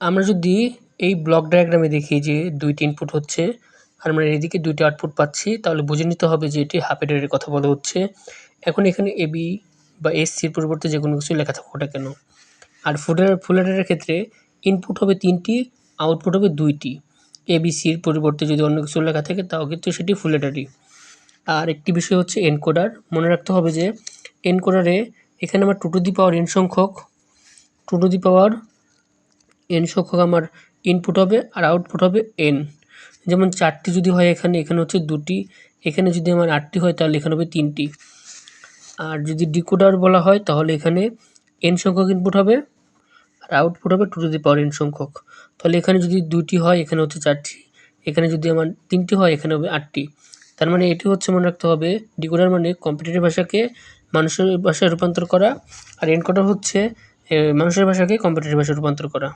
আমরা যদি এই ব্লক ডায়াগ্রামে দেখি যে দুইটি ইনপুট হচ্ছে, আর আমরা এদিকে দুইটি আউটপুট পাচ্ছি, তাহলে বুঝে নিতে হবে যে এটি হাফ এডারের কথা বলা হচ্ছে। এখন এখানে এবি বা এস সির পরিবর্তে যে কোনো কিছু লেখা থাকুক কেন। আর ফুডার ফুল এডারের ক্ষেত্রে ইনপুট হবে তিনটি আউটপুট হবে দুইটি। এবিসির পরিবর্তে যদি অন্য কিছু লেখা থাকে, তাও কিন্তু সেটি ফুল এডারই আর একটি বিষয় হচ্ছে এনকোডার মনে রাখতে হবে যে এনকোডারে এখানে আমার two to the power N সংখ্যক। Two to the power N সংখ্যক আমার ইনপুট হবে আর আউটপুট হবে এন যেমন চারটি যদি হয় এখানে এখানে হচ্ছে দুটি, এখানে যদি আমার আটটি হয় তাহলে এখানে হবে তিনটি। আর যদি ডিকোডার বলা হয় তাহলে এখানে এন সংখ্যক ইনপুট হবে আর আউটপুট হবে টু টু পাওয়ার এন সংখ্যক। তাহলে এখানে যদি দুটি হয়, এখানে হচ্ছে চারটি, এখানে যদি আমার তিনটি হয়, এখানে হবে আটটি। তার মানে এটি হচ্ছে মনে রাখতে হবে ডিকোডার মানে কম্পিউটারের ভাষাকে মানুষের ভাষায় রূপান্তর করা আর এনকোডার হচ্ছে মানুষের ভাষাকে কম্পিউটারের ভাষায় রূপান্তর করা।